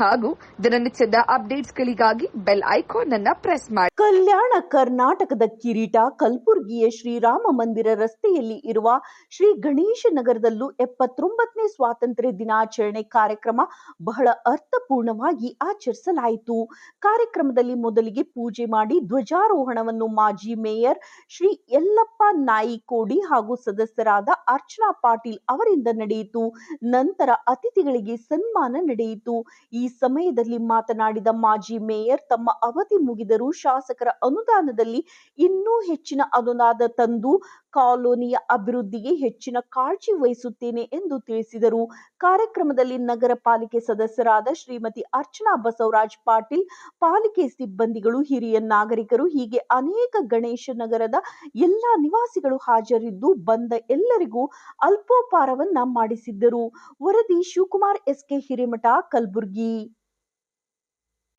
ಹಾಗೂ ದಿನನಿತ್ಯದ ಅಪ್ಡೇಟ್ಸ್ಗಳಿಗಾಗಿ ಬೆಲ್ ಐಕಾನ್ ಅನ್ನ ಪ್ರೆಸ್ ಮಾಡಿ. ಕಲ್ಯಾಣ ಕರ್ನಾಟಕದ ಕಿರೀಟ ಕಲಬುರಗಿಯ ಶ್ರೀರಾಮ ಮಂದಿರ ರಸ್ತೆಯಲ್ಲಿ ಇರುವ ಶ್ರೀ ಗಣೇಶ ನಗರದಲ್ಲೂ ಎಪ್ಪತ್ತೊಂಬತ್ತನೇ ಸ್ವಾತಂತ್ರ್ಯ ದಿನಾಚರಣೆ ಕಾರ್ಯಕ್ರಮ ಬಹಳ ಅರ್ಥಪೂರ್ಣವಾಗಿ ಆಚರಿಸಲಾಯಿತು. ಕಾರ್ಯಕ್ರಮದಲ್ಲಿ ಮೊದಲಿಗೆ ಪೂಜೆ ಮಾಡಿ ಧ್ವಜಾರೋಹಣವನ್ನು ಮಾಜಿ ಮೇಯರ್ ಶ್ರೀ ಯಲ್ಲಪ್ಪ ನಾಯಿಕೋಡಿ ಹಾಗೂ ಸದಸ್ಯರಾದ ಅರ್ಚನಾ ಪಾಟೀಲ್ ಅವರಿಂದ ನಡೆಯಿತು. ನಂತರ ಅತಿಥಿಗಳಿಗೆ ಸನ್ಮಾನ ನಡೆಯಿತು. ಈ ಸಮಯದಲ್ಲಿ ಮಾತನಾಡಿದ ಮಾಜಿ ಮೇಯರ್, ತಮ್ಮ ಅವಧಿ ಮುಗಿದರೂ ಶಾಸಕರ ಅನುದಾನದಲ್ಲಿ ಇನ್ನೂ ಹೆಚ್ಚಿನ ಅನುದಾನ ತಂದು ಕಾಲೋನಿಯ ಅಭಿವೃದ್ಧಿಗೆ ಹೆಚ್ಚಿನ ಕಾಳಜಿ ವಹಿಸುತ್ತೇನೆ ಎಂದು ತಿಳಿಸಿದರು. ಕಾರ್ಯಕ್ರಮದಲ್ಲಿ ನಗರ ಪಾಲಿಕೆ ಸದಸ್ಯರಾದ ಶ್ರೀಮತಿ ಅರ್ಚನಾ ಬಸವರಾಜ್ ಪಾಟೀಲ್, ಪಾಲಿಕೆ ಸಿಬ್ಬಂದಿಗಳು, ಹಿರಿಯ ನಾಗರಿಕರು, ಹೀಗೆ ಅನೇಕ ಗಣೇಶ ನಗರದ ಎಲ್ಲಾ ನಿವಾಸಿಗಳು ಹಾಜರಿದ್ದು ಬಂದ ಎಲ್ಲರಿಗೂ ಅಲ್ಪೋಪಾರವನ್ನ ಮಾಡಿಸಿದ್ದರು. ವರದಿ ಶಿವಕುಮಾರ್ ಎಸ್ಕೆ ಹಿರೇಮಠ, ಕಲಬುರ್ಗಿ.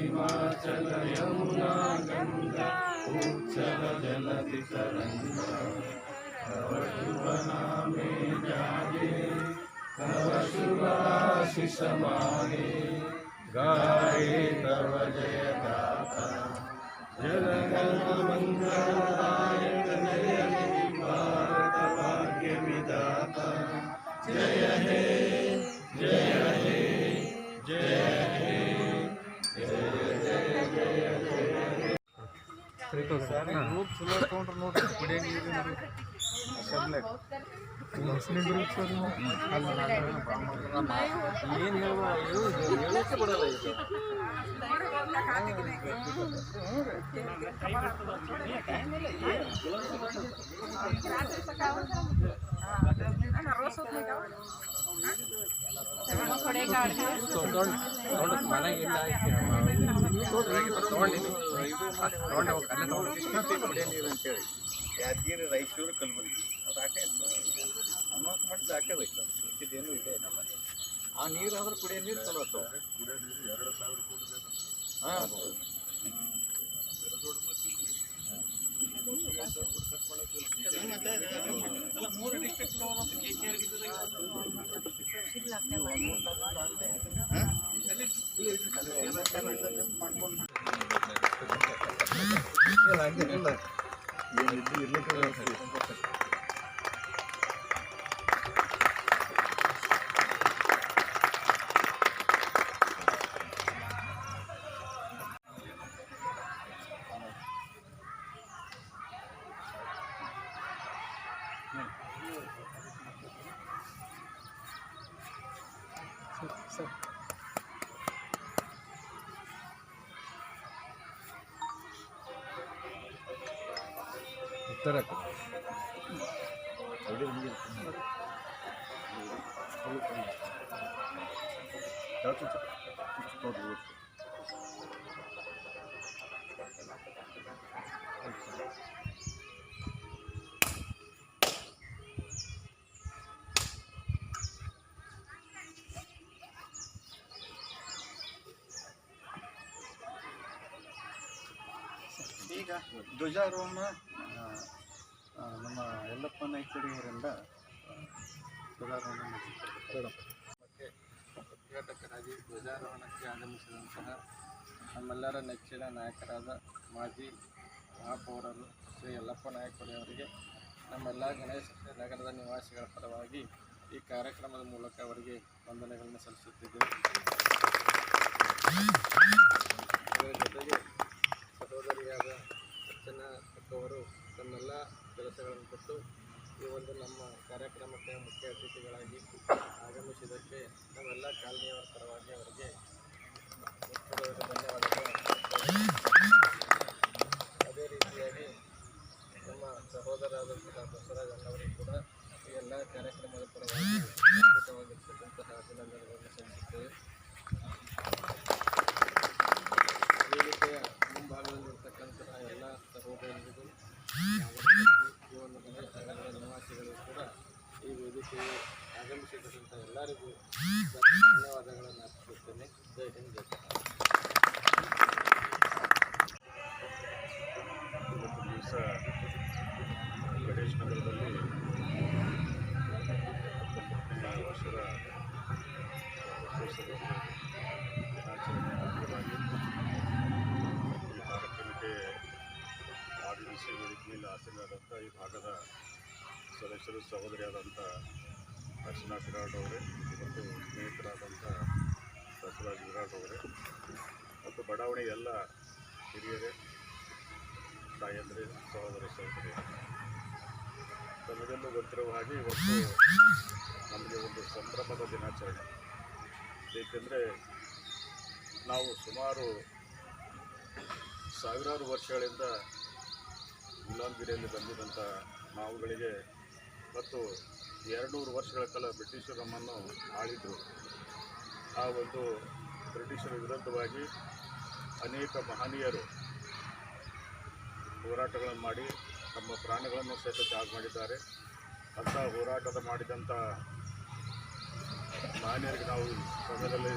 हिमाचल यमुना गंगा उच्चल जलति तरंगा तव शुभ नामे आशिष मागे गाये जय गाथा जल मंगलदायक जय निवास भारत भाग्य विधाता जय हे जय हे जय हे ಗ್ರೂಪ್ ಚಲೋ ತೊಗೊಂಡ್ರೆ ನೋಡ್ರಿ ಕುಡಿಯೋ ನೀರಿನ ಸಬ್ಲೆಟ್ ಮುಸ್ಲಿಂ ಗ್ರೂಪ್ ಸರ್ ಏನು ಹೇಳ್ಬೋದು ಹೇಳಕ್ಕೆ ಬಿಡಲ್ಲ ಇದು ಮನೆಗೆ ಇಲ್ಲ ಯಾದಗಿರಿ ರಾಯಚೂರು ಕಲಬುರಗಿ ಅದು ಆಟೆ ಅನೌನ್ಸ್ ಮಾಡಿದ್ದು ಆಟೆ ಹೋಯ್ತು ಇದೇನು ಇದೆ ಆ ನೀರು ಅಂದ್ರೆ ಕುಡಿಯೋ ನೀರು ಚಲೋ ಆಯ್ತು ಹಾಂ ಮೂರು ಡಿಸ್ಟ್ರಿಕ್ಟ್ ಏನಿದ್ದು ಇರ್ಲಿಕ್ಕೆ సార్ ఉత్తరాఖండ్. ಈಗ ಧ್ವಜಾರೋಹಣ ನಮ್ಮ ಯಲ್ಲಪ್ಪ ನಾಯ್ಕಡಿಯವರಿಂದ ಧ್ವಜಾರೋಹಣ. ಮತ್ತು ಉದ್ಘಾಟಕರಾಗಿ ಧ್ವಜಾರೋಹಣಕ್ಕೆ ಆಗಮಿಸಿದಂತಹ ನಮ್ಮೆಲ್ಲರ ನೆಚ್ಚಿನ ನಾಯಕರಾದ ಮಾಜಿ ಮಹಾಪೌರರು ಶ್ರೀ ಯಲ್ಲಪ್ಪ ನಾಯಕಡಿ ಅವರಿಗೆ ನಮ್ಮೆಲ್ಲ ಗಣೇಶ ನಗರದ ನಿವಾಸಿಗಳ ಪರವಾಗಿ ಈ ಕಾರ್ಯಕ್ರಮದ ಮೂಲಕ ಅವರಿಗೆ ವಂದನೆಗಳನ್ನು ಸಲ್ಲಿಸುತ್ತಿದ್ದೇವೆ ಅದರ ಜೊತೆಗೆ ಸಹೋದರಿಯಾದ ಅರ್ಚನಾ ಅಕ್ಕವರು ತಮ್ಮೆಲ್ಲ ಕೆಲಸಗಳನ್ನು ಕೊಟ್ಟು ಈ ಒಂದು ನಮ್ಮ ಕಾರ್ಯಕ್ರಮಕ್ಕೆ ಮುಖ್ಯ ಅತಿಥಿಗಳಾಗಿ ಆಗಮಿಸಿದ್ದಕ್ಕೆ ನಾವೆಲ್ಲ ಕಾಲನಿಯವರ ಪರವಾಗಿ ಅವರಿಗೆ ಧನ್ಯವಾದಗಳು. ಅದೇ ರೀತಿಯಾಗಿ ನಮ್ಮ ಸಹೋದರಾದಂತಹ ಬಸವರಾಜ್ ಅಣ್ಣವರು ಕೂಡ ಈ ಎಲ್ಲ ಕಾರ್ಯಕ್ರಮದ ಪರವಾಗಿ ಅದ್ಭುತವಾಗಿರ್ತಕ್ಕಂತಹ ಅಭಿನಂದನೆಗಳನ್ನು ಸಲ್ಲಿಸುತ್ತೇವೆ ವೇದಿಕೆಯ ಮುಂಭಾಗದಲ್ಲಿರ್ತಕ್ಕಂತಹ ಎಲ್ಲ ಸಹೋದರರಿಗೂ ನಾಗರಿಕರಿಗೂ ಈ ಒಂದು ಗಣೇಶ ನಗರದ ನಿವಾಸಿಗಳಿಗೂ ಕೂಡ ಈ ವೇದಿಕೆಗೆ ಆಗಮಿಸಿದಂಥ ಎಲ್ಲರಿಗೂ ಧನ್ಯವಾದಗಳನ್ನು ಅರ್ಪಿಸುತ್ತೇನೆ ಜೈ ಹಿಂದ್ ದಿವಸ ಗಣೇಶ್ ನಗರದಲ್ಲಿ ಹತ್ತೊಂಬತ್ತನೇ ವರ್ಷದ ರಥೋತ್ಸವದ ದಿನಾಚರಣೆ ಈ ಮೇಲೆ ಈ ಭಾಗದ ಸದಸ್ಯರು ಸಹೋದರಿಯಾದಂಥ ಅರ್ಚನಾ ವಿರಾಟ್ ಅವರೇ ಮತ್ತು ಸ್ನೇಹಿತರಾದಂಥ ಬಸವರಾಜ್ ವಿರಾಟ್ ಅವರೇ. ಮತ್ತು ಬಡಾವಣೆ ಎಲ್ಲ ಹಿರಿಯರೇ, ತಾಯಂದ್ರೆ, ಸಹೋದರ ಸಹೋದರಿ ತಮಗೆಲ್ಲೂ ಗೊತ್ತಿರುವ ಹಾಗೆ ಇವತ್ತು ನಮಗೆ ಒಂದು ಸಂಭ್ರಮದ ದಿನಾಚರಣೆ. ಏಕೆಂದರೆ ನಾವು ಸುಮಾರು ಸಾವಿರಾರು ವರ್ಷಗಳಿಂದ ಗುಲಾಮಗಿರಿಯಲ್ಲಿ ಬಂದಿದ್ದಂಥ ನಾವುಗಳಿಗೆ ಮತ್ತು ಎರಡುನೂರು ವರ್ಷಗಳ ಕಾಲ ಬ್ರಿಟಿಷರು ನಮ್ಮನ್ನು ಆಳಿದರು. ಆ ಒಂದು ಬ್ರಿಟಿಷರ ವಿರುದ್ಧವಾಗಿ ಅನೇಕ ಮಹನೀಯರು ಹೋರಾಟಗಳನ್ನು ಮಾಡಿ ತಮ್ಮ ಪ್ರಾಣಗಳನ್ನು ಸಹಿತ ತ್ಯಾಗ ಮಾಡಿದ್ದಾರೆ. ಅಂಥ ಹೋರಾಟದ ಮಾಡಿದಂಥ ಮಹನೀಯರಿಗೆ ನಾವು ಸಮಯದಲ್ಲಿ